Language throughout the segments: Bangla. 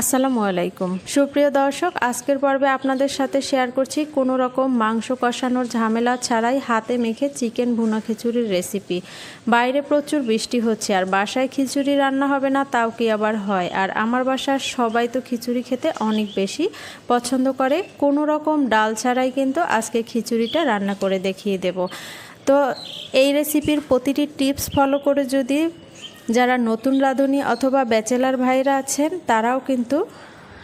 আসসালামু আলাইকুম। সুপ্রিয় দর্শক, আজকের পর্বে আপনাদের সাথে শেয়ার করছি কোনো রকম মাংস কষানোর ঝামেলা ছাড়াই হাতে মেখে চিকেন ভুনা খিচুড়ির রেসিপি। বাইরে প্রচুর বৃষ্টি হচ্ছে আর বাসায় খিচুড়ি রান্না হবে না, তাও কি আবার হয়? আর আমার বাসার সবাই তো খিচুড়ি খেতে অনেক বেশি পছন্দ করে। কোনো রকম ডাল ছাড়াই কিন্তু আজকে খিচুড়িটা রান্না করে দেখিয়ে দেব। তো এই রেসিপির প্রতিটি টিপস ফলো করে যদি যারা নতুন রাঁধুনি অথবা ব্যাচেলার ভাইরা আছেন তারাও কিন্তু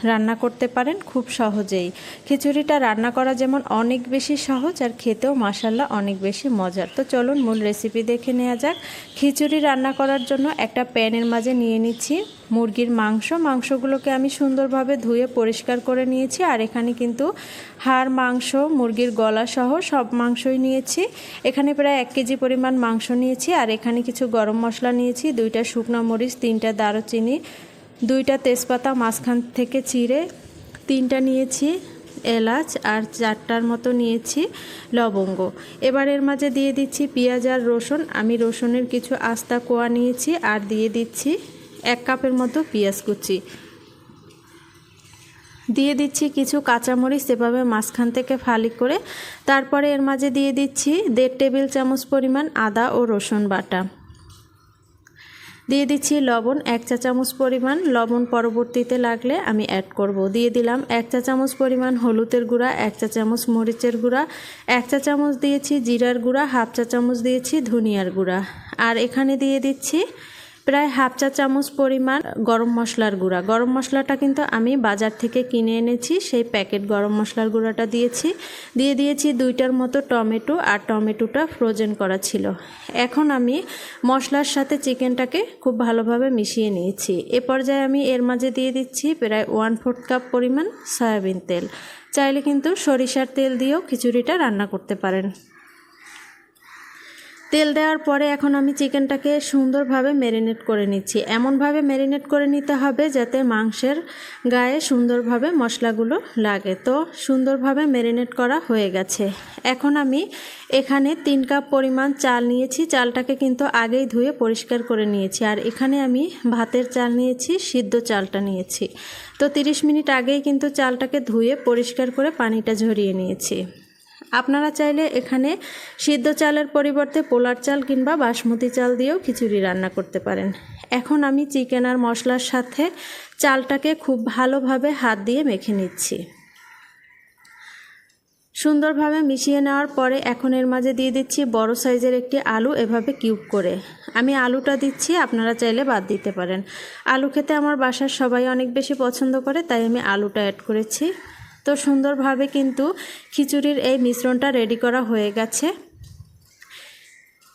রান্না করতে পারেন খুব সহজেই। খিচুড়িটা রান্না করা যেমন অনেক বেশি সহজ আর খেতেও মাসাল্লাহ অনেক বেশি মজার। তো চলুন মূল রেসিপি দেখে নেওয়া যাক। খিচুড়ি রান্না করার জন্য একটা প্যানের মাঝে নিয়ে নিচ্ছি মুরগির মাংস। মাংসগুলোকে আমি সুন্দরভাবে ধুয়ে পরিষ্কার করে নিয়েছি আর এখানে কিন্তু হাড়, মাংস, মুরগির গলা সহ সব মাংসই নিয়েছি। এখানে প্রায় এক কেজি পরিমাণ মাংস নিয়েছি আর এখানে কিছু গরম মশলা নিয়েছি, দুইটা শুকনো মরিচ, তিনটা দারুচিনি দুইটা তেজপাতা মাঝখান থেকে চিড়ে, তিনটা নিয়েছি এলাচ আর চারটার মতো নিয়েছি লবঙ্গ। এবার এর মাঝে দিয়ে দিচ্ছি পেঁয়াজ আর রসুন। আমি রসুনের কিছু আস্তা কোয়া নিয়েছি আর দিয়ে দিচ্ছি এক কাপের মতো পেঁয়াজ কুচি। দিয়ে দিচ্ছি কিছু কাঁচামরিচ এভাবে মাঝখান থেকে ফালি করে। তারপরে এর মাঝে দিয়ে দিচ্ছি দেড় টেবিল চামচ পরিমাণ আদা ও রসুন বাটা। দিয়ে দিচ্ছি লবণ, এক চা চামচ পরিমাণ। লবণ পরবর্তীতে লাগলে আমি অ্যাড করব। দিয়ে দিলাম এক চা চামচ পরিমাণ হলুদের গুঁড়া, এক চা চামচ মরিচের গুঁড়া, এক চা চামচ দিয়েছি জিরার গুঁড়া, হাফ চা চামচ দিয়েছি ধনিয়ার গুঁড়া। আর এখানে দিয়ে দিচ্ছি প্রায় হাফ চা চামচ পরিমাণ গরম মশলার গুঁড়া। গরম মশলাটা কিন্তু আমি বাজার থেকে কিনে এনেছি, সেই প্যাকেট গরম মশলার গুঁড়াটা দিয়েছি। দিয়ে দিয়েছি দুইটার মতো টমেটো আর টমেটোটা ফ্রোজেন করা ছিল। এখন আমি মশলার সাথে চিকেনটাকে খুব ভালোভাবে মিশিয়ে নিয়েছি। এ পর্যায়ে আমি এর মাঝে দিয়ে দিচ্ছি প্রায় ওয়ান ফোর্থ কাপ পরিমাণ সয়াবিন তেল। চাইলে কিন্তু সরিষার তেল দিয়েও খিচুড়িটা রান্না করতে পারেন। তেল দেওয়ার পরে এখন আমি চিকেনটাকে সুন্দরভাবে ম্যারিনেট করে নিচ্ছি। এমনভাবে ম্যারিনেট করে নিতে হবে যাতে মাংসের গায়ে সুন্দরভাবে মশলাগুলো লাগে। তো সুন্দরভাবে ম্যারিনেট করা হয়ে গেছে। এখন আমি এখানে তিন কাপ পরিমাণ চাল নিয়েছি। চালটাকে কিন্তু আগেই ধুয়ে পরিষ্কার করে নিয়েছি। আর এখানে আমি ভাতের চাল নিয়েছি, সিদ্ধ চালটা নিয়েছি। তো 30 মিনিট আগেই কিন্তু চালটাকে ধুয়ে পরিষ্কার করে পানিটা ঝরিয়ে নিয়েছি। আপনারা চাইলে এখানে সিদ্ধ চালের পরিবর্তে পোলার চাল কিংবা বাসমতি চাল দিয়েও খিচুড়ি রান্না করতে পারেন। এখন আমি চিকেন আর মশলার সাথে চালটাকে খুব ভালোভাবে হাত দিয়ে মেখে নিচ্ছি। সুন্দরভাবে মিশিয়ে নেওয়ার পরে এখন এর মাঝে দিয়ে দিচ্ছি বড় সাইজের একটি আলু এভাবে কিউব করে। আমি আলুটা দিচ্ছি, আপনারা চাইলে বাদ দিতে পারেন। আলু খেতে আমার বাসার সবাই অনেক বেশি পছন্দ করে, তাই আমি আলুটা অ্যাড করেছি। তো সুন্দরভাবে কিন্তু খিচুড়ির এই মিশ্রণটা রেডি করা হয়ে গেছে।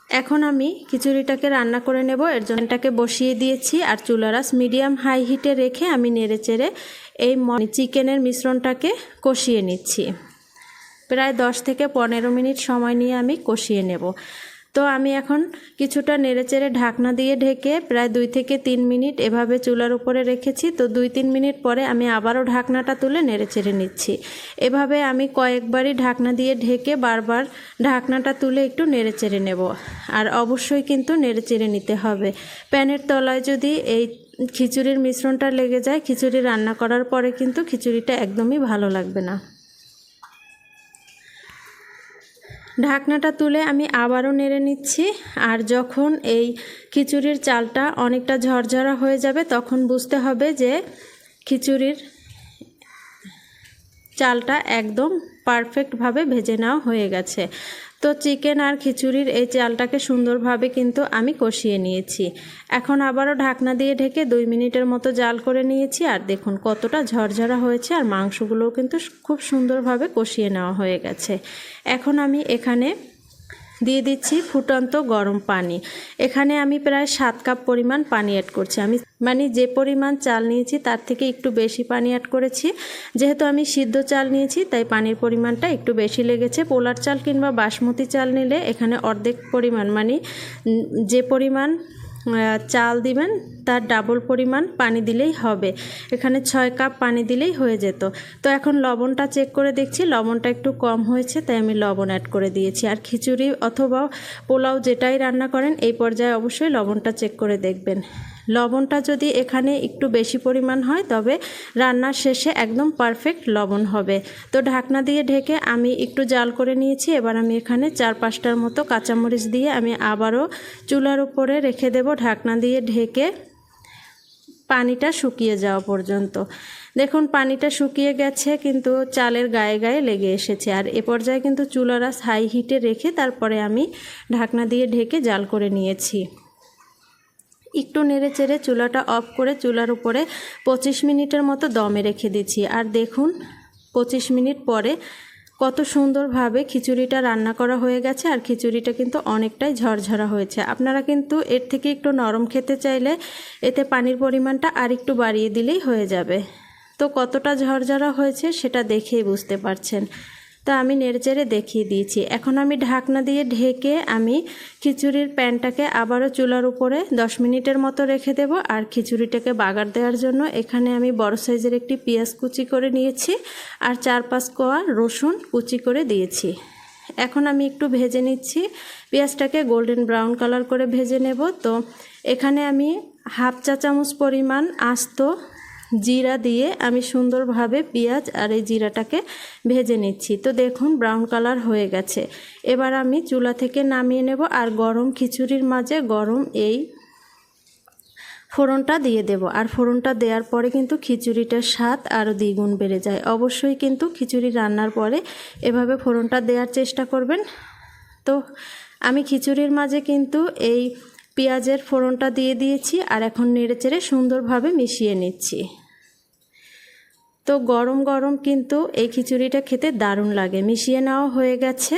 এখন আমি খিচুড়িটাকে রান্না করে নেব। এর জন্যটাকে বসিয়ে দিয়েছি আর চুলারাস মিডিয়াম হাই হিটে রেখে আমি নেড়ে চেড়ে এই চিকেনের মিশ্রণটাকে কষিয়ে নিচ্ছি। প্রায় দশ থেকে পনেরো মিনিট সময় নিয়ে আমি কষিয়ে নেব। তো আমি এখন কিছুটা নেড়েচেড়ে ঢাকনা দিয়ে ঢেকে প্রায় দুই থেকে তিন মিনিট এভাবে চুলার উপরে রেখেছি। তো দুই তিন মিনিট পরে আমি আবারও ঢাকনাটা তুলে নেড়েচেড়ে নিচ্ছি। এভাবে আমি কয়েকবারই ঢাকনা দিয়ে ঢেকে বারবার ঢাকনাটা তুলে একটু নেড়েচেড়ে নেব। আর অবশ্যই কিন্তু নেড়েচেড়ে নিতে হবে। প্যানের তলায় যদি এই খিচুড়ির মিশ্রণটা লেগে যায়, খিচুড়ি রান্না করার পরে কিন্তু খিচুড়িটা একদমই ভালো লাগবে না। ঢাকনাটা তুলে আমি আবারও নেড়ে নিচ্ছি। আর যখন এই খিচুড়ির চালটা অনেকটা ঝরঝরা হয়ে যাবে, তখন বুঝতে হবে যে খিচুড়ির চালটা একদম পারফেক্টভাবে ভেজে নেওয়া হয়ে গেছে। তো চিকেন আর খিচুড়ির এই চালটাকে সুন্দরভাবে কিন্তু আমি কষিয়ে নিয়েছি। এখন আবারও ঢাকনা দিয়ে ঢেকে দুই মিনিটের মতো জাল করে নিয়েছি আর দেখুন কতটা ঝরঝরা হয়েছে আর মাংসগুলোও কিন্তু খুব সুন্দরভাবে কষিয়ে নেওয়া হয়ে গেছে। এখন আমি এখানে দিয়ে দিচ্ছি ফুটন্ত গরম পানি। এখানে আমি প্রায় সাত কাপ পরিমাণ পানি অ্যাড করছি। আমি মানে যে পরিমাণ চাল নিয়েছি তার থেকে একটু বেশি পানি অ্যাড করেছি। যেহেতু আমি সিদ্ধ চাল নিয়েছি, তাই পানির পরিমাণটা একটু বেশি লেগেছে। পোলার চাল কিংবা বাসমতি চাল নিলে এখানে অর্ধেক পরিমাণ মানে যে পরিমাণ চাল দিবেন, তার ডাবল পরিমাণ পানি দিলেই হবে। এখানে ছয় কাপ পানি দিলেই হয়ে যেত। তো এখন লবণটা চেক করে দেখছি, লবণটা একটু কম হয়েছে, তাই আমি লবণ অ্যাড করে দিয়েছি। আর খিচুড়ি অথবা পোলাও যেটাই রান্না করেন, এই পর্যায়ে অবশ্যই লবণটা চেক করে দেখবেন। লবণটা যদি এখানে একটু বেশি পরিমাণ হয়, তবে রান্নার শেষে একদম পারফেক্ট লবণ হবে। তো ঢাকনা দিয়ে ঢেকে আমি একটু জাল করে নিয়েছি, এবার আমি এখানে চার পাঁচটার মতো কাঁচামরিচ দিয়ে আমি আবারও চুলার উপরে রেখে দেব। ঢাকনা দিয়ে ঢেকে পানিটা শুকিয়ে যাওয়া পর্যন্ত। দেখুন, পানিটা শুকিয়ে গেছে, কিন্তু চালের গায়ে গায়ে লেগে এসেছে। আর এ পর্যায়ে কিন্তু চুলারা হাই হিটে রেখে তারপরে আমি ঢাকনা দিয়ে ঢেকে জাল করে নিয়েছি। একটু নেড়ে চেড়ে চুলাটা অফ করে চুলার উপরে পঁচিশ মিনিটের মতো দমে রেখে দিচ্ছি। আর দেখুন, পঁচিশ মিনিট পরে কত সুন্দরভাবে খিচুড়িটা রান্না করা হয়ে গেছে আর খিচুড়িটা কিন্তু অনেকটাই ঝরঝরা হয়েছে। আপনারা কিন্তু এর থেকে একটু নরম খেতে চাইলে এতে পানির পরিমাণটা আর একটু বাড়িয়ে দিলেই হয়ে যাবে। তো কতটা ঝরঝরা হয়েছে সেটা দেখেই বুঝতে পারছেন। তা আমি নেড়েচেড়ে দেখিয়ে দিয়েছি। এখন আমি ঢাকনা দিয়ে ঢেকে আমি খিচুড়ির প্যানটাকে আবারও চুলার উপরে দশ মিনিটের মতো রেখে দেব আর খিচুড়িটাকে বাগার দেওয়ার জন্য এখানে আমি বড় সাইজের একটি পেঁয়াজ কুচি করে নিয়েছি আর চার পাঁচ কোয়া রসুন কুচি করে দিয়েছি। এখন আমি একটু ভেজে নিচ্ছি। পেঁয়াজটাকে গোল্ডেন ব্রাউন কালার করে ভেজে নেব। তো এখানে আমি হাফ চা চামচ পরিমাণ আস্ত জিরা দিয়ে আমি সুন্দরভাবে পেঁয়াজ আর এই জিরাটাকে ভেজে নিচ্ছি। তো দেখুন ব্রাউন কালার হয়ে গেছে। এবার আমি চুলা থেকে নামিয়ে নেব আর গরম খিচুড়ির মাঝে গরম এই ফোড়নটা দিয়ে দেব। আর ফোড়নটা দেওয়ার পরে কিন্তু খিচুড়িটার স্বাদ আরও দ্বিগুণ বেড়ে যায়। অবশ্যই কিন্তু খিচুড়ি রান্নার পরে এভাবে ফোড়নটা দেওয়ার চেষ্টা করবেন। তো আমি খিচুড়ির মাঝে কিন্তু এই পেঁয়াজের ফোড়নটা দিয়ে দিয়েছি আর এখন নেড়েচেড়ে সুন্দরভাবে মিশিয়ে নিচ্ছি। তো গরম গরম কিন্তু এই খিচুড়িটা খেতে দারুণ লাগে। মিশিয়ে নেওয়া হয়ে গেছে।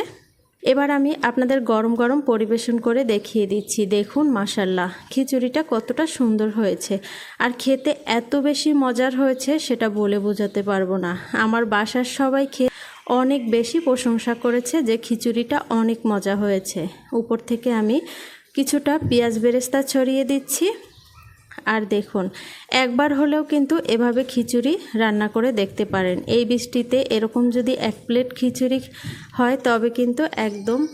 এবার আমি আপনাদের গরম গরম পরিবেশন করে দেখিয়ে দিচ্ছি। দেখুন মাসাল্লাহ খিচুড়িটা কতটা সুন্দর হয়েছে। আর খেতে এত বেশি মজার হয়েছে সেটা বলে বোঝাতে পারব না। আমার বাসার সবাই খেয়ে অনেক বেশি প্রশংসা করেছে যে খিচুড়িটা অনেক মজা হয়েছে। উপর থেকে আমি কিছুটা পেঁয়াজ বেরেস্তা ছড়িয়ে দিচ্ছি। আর দেখুন, একবার হলেও কিন্তু এভাবে খিচুড়ি রান্না করে দেখতে পারেন। এই বৃষ্টিতে এরকম যদি এক প্লেট খিচুড়ি হয়, তবে কিন্তু একদম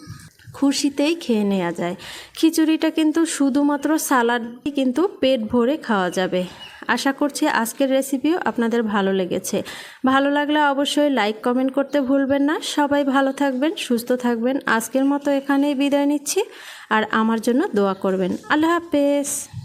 খুশিতেই খেয়ে নেওয়া যায়। খিচুড়িটা কিন্তু শুধুমাত্র সালাড কিন্তু পেট ভরে খাওয়া যাবে। আশা করছি আজকের রেসিপিও আপনাদের ভালো লেগেছে। ভালো লাগলে অবশ্যই লাইক, কমেন্ট করতে ভুলবেন না। সবাই ভালো থাকবেন, সুস্থ থাকবেন। আজকের মতো এখানেই বিদায় নিচ্ছি। আর আমার জন্য দোয়া করবেন। আল্লাহ হাফেজ।